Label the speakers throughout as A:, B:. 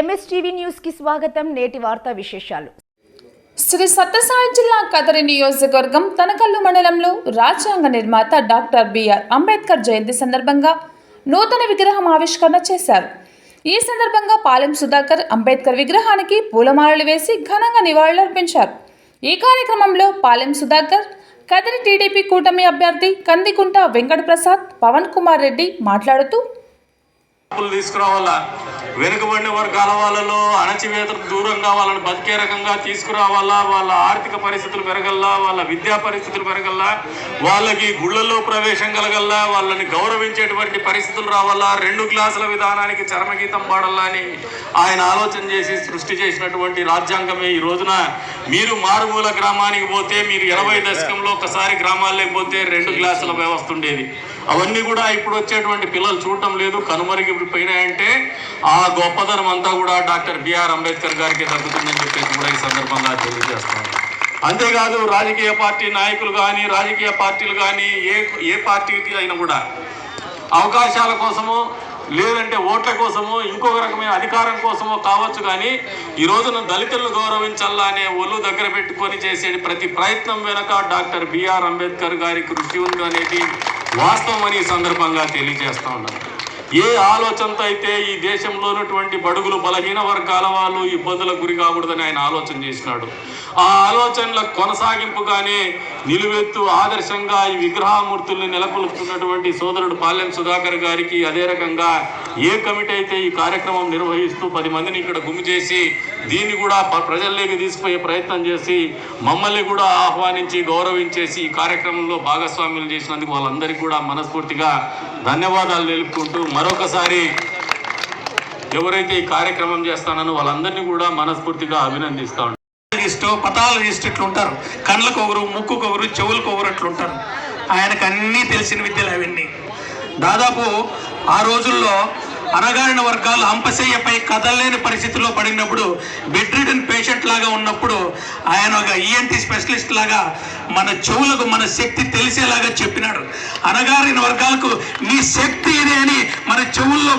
A: MSTV న్యూస్కి స్వాగతం. నేటి వార్తా విశేషాలు.
B: శ్రీ సత్యసాయి జిల్లా కదరి నియోజకవర్గం తనకల్లు మండలంలో రాజ్యాంగ నిర్మాత డాక్టర్ బిఆర్ అంబేద్కర్ జయంతి సందర్భంగా నూతన విగ్రహం ఆవిష్కరణ చేశారు. ఈ సందర్భంగా పాలెం సుధాకర్ అంబేద్కర్ విగ్రహానికి పూలమాలలు వేసి ఘనంగా నివాళులర్పించారు ఈ కార్యక్రమంలో పాలెం సుధాకర్ కదిరి టీడీపీ కూటమి అభ్యర్థి కందికుంట వెంకట ప్రసాద్ పవన్ కుమార్ రెడ్డి మాట్లాడుతూ
C: తీసుకురావాలా? వెనుకబడిన వర్గాల వాళ్ళలో అణచివేతకు దూరంగా వాళ్ళని బతికే రకంగా తీసుకురావాలా? వాళ్ళ ఆర్థిక పరిస్థితులు పెరగల్లా? వాళ్ళ విద్యా పరిస్థితులు పెరగల్లా? వాళ్ళకి గుళ్ళల్లో ప్రవేశం కలగల్లా? వాళ్ళని గౌరవించేటువంటి పరిస్థితులు రావాలా? రెండు గ్లాసుల విధానానికి చరమగీతం పాడల్లా అని ఆయన ఆలోచన చేసి సృష్టి చేసినటువంటి రాజ్యాంగమే ఈ రోజున. మీరు మారుమూల గ్రామానికి పోతే మీరు ఇరవై దశకంలో ఒకసారి గ్రామాలకి పోతే రెండు గ్లాసుల వ్యవస్థ ఉండేది. అవన్నీ కూడా ఇప్పుడు వచ్చేటువంటి పిల్లలు చూడటం లేదు కనుమరుగిపోయినాయంటే ఆ గొప్పతనం అంతా కూడా డాక్టర్ బిఆర్ అంబేద్కర్ గారికి దక్కుతుందని చెప్పేసి కూడా ఈ సందర్భంగా తెలియజేస్తాను అంతేకాదు రాజకీయ పార్టీ నాయకులు కానీ రాజకీయ పార్టీలు కానీ ఏ ఏ పార్టీకి అయినా కూడా అవకాశాల కోసమో లేదంటే ఓట్ల కోసమో ఇంకొక రకమైన అధికారం కోసమో కావచ్చు కానీ ఈ రోజున దళితులను గౌరవించాలా అనే ఒళ్ళు దగ్గర పెట్టుకొని చేసే ప్రతి ప్రయత్నం వెనక డాక్టర్ బిఆర్ అంబేద్కర్ గారి కృషి ఉంది అనేది వాస్తవం అని ఈ సందర్భంగా తెలియజేస్తా ఉన్నాను ఏ ఆలోచనతో అయితే ఈ దేశంలో ఉన్నటువంటి బడుగులు బలహీన వర్గాల వాళ్ళు ఇబ్బందులకు గురి కాకూడదని ఆయన ఆలోచన చేసినాడు. ఆ ఆలోచనల కొనసాగింపుగానే నిలువెత్తు ఆదర్శంగా ఈ విగ్రహమూర్తుల్ని నెలకొల్పుతున్నటువంటి సోదరుడు పాలెం సుధాకర్ గారికి అదే రకంగా ఏ కమిటీ అయితే ఈ కార్యక్రమం నిర్వహిస్తూ పది మందిని ఇక్కడ గుమి చేసి దీన్ని కూడా ప్రజల్లోకి తీసుకుపోయే ప్రయత్నం చేసి మమ్మల్ని కూడా ఆహ్వానించి గౌరవించేసి ఈ కార్యక్రమంలో భాగస్వామ్యం చేసినందుకు వాళ్ళందరికీ కూడా మనస్ఫూర్తిగా ధన్యవాదాలు తెలుపుకుంటూ మరొకసారి ఎవరైతే ఈ కార్యక్రమం చేస్తానో వాళ్ళందరినీ కూడా మనస్ఫూర్తిగా అభినందిస్తా ఉన్నాను
D: పతాల ఉంటారు. కళ్ళకు ఒకరు ముక్కుకు ఒకరు చెవులకు ఒకరు అట్లా ఆయనకు అన్నీ తెలిసిన విద్యలు అవన్నీ. దాదాపు ఆ రోజుల్లో అనగారిన వర్గాలు అంపశయ్యపై కదలలేని పరిస్థితిలో పడినప్పుడు బెడ్ రిడన్ పేషెంట్ లాగా ఉన్నప్పుడు ఆయన ఒక ఈఎన్టీ స్పెషలిస్ట్ లాగా మన చెవులకు మన శక్తి తెలిసేలాగా చెప్పినాడు. అనగారిన వర్గాలకు నీ శక్తి ఇదే అని మన చెవుల్లో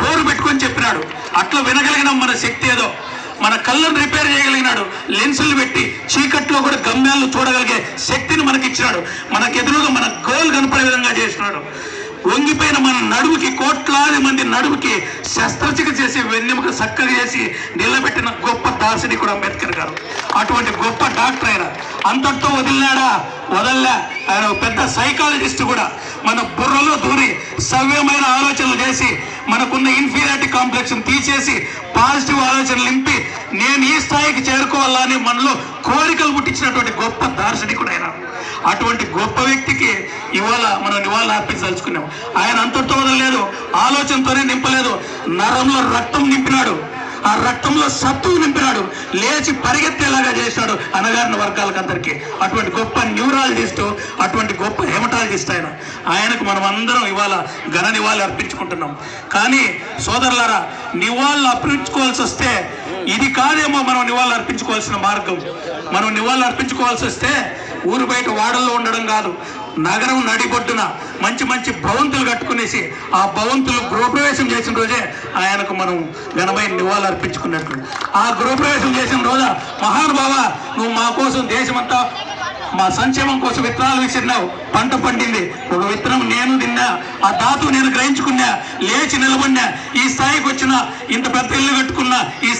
D: పోరు పెట్టుకొని చెప్పినాడు. అట్లా వినగలిగిన మన శక్తి ఏదో. మన కళ్ళను రిపేర్ చేయగలిగినాడు. లెన్సులు పెట్టి చీకట్లో కూడా గమ్యాలను చూడగలిగే శక్తిని మనకి ఇచ్చినాడు మనకు ఎదురుగా మన గోల్ కనపడే విధంగా చేసినాడు. వంగిపోయిన మన నడుముకి కోట్లాది మంది నడుముకి శస్త్రచికిత్స చేసి వెన్నెముక చక్కగా చేసి నిలబెట్టిన గొప్ప దార్శనికుడు అంబేద్కర్ గారు. అటువంటి గొప్ప డాక్టర్ ఆయన. అంతటితో వదిలినాడా? వదల్లా. ఆయన ఒక పెద్ద సైకాలజిస్ట్ కూడా. మన బుర్రలో దూరి సవ్యమైన ఆలోచనలు చేసి మనకున్న ఇన్ఫీరియారిటీ కాంప్లెక్స్ పాజిటివ్ ఆలోచనలు నింపి నేను ఈ స్థాయికి చేరుకోవాలని మనలో కోరికలు పుట్టించినటువంటి గొప్ప దార్శనికుడు ఆయన అటువంటి గొప్ప వ్యక్తికి ఇవాళ మనం నివాళులు అర్పించదలుచుకున్నాం. ఆయన అంతటితో వదలలేదు ఆలోచనతోనే నింపలేదు. నరంలో రక్తం నింపినాడు. ఆ రక్తంలో సత్తువు నింపినాడు. లేచి పరిగెత్తేలాగా చేశాడు అనగారిన వర్గాలకు అందరికీ అటువంటి గొప్ప న్యూరాలజిస్ట్ అటువంటి గొప్ప ఆయన ఆయనకు మనం అందరం ఇవాళ ఘన నివాళి అర్పించుకుంటున్నాం. కానీ సోదరులారా నివాళులు అర్పించుకోవాల్సి వస్తే ఇది కాదేమో మనం నివాళులు అర్పించుకోవాల్సిన మార్గం. మనం నివాళులు అర్పించుకోవాల్సి వస్తే ఊరు బయట వాడల్లో ఉండడం కాదు. నగరం నడిబొడ్డున మంచి మంచి భవంతులు కట్టుకునేసి ఆ భవంతులు గృహప్రవేశం చేసిన రోజే ఆయనకు మనం ఘనమైన నివాళులు అర్పించుకున్నట్లు ఆ గృహప్రవేశం చేసిన రోజు మహానుభావ నువ్వు మా కోసం దేశమంతా మా సంక్షేమం కోసం విత్తనాలు విసిరినావు. పంట పండింది. ఒక విత్తనం నేను తిన్నా ఆ ధాతు నేను గ్రహించుకున్నా లేచి నిలబడినా ఈ స్థాయికి వచ్చిన ఇంత పెద్ద ఇల్లు కట్టుకున్నా ఈ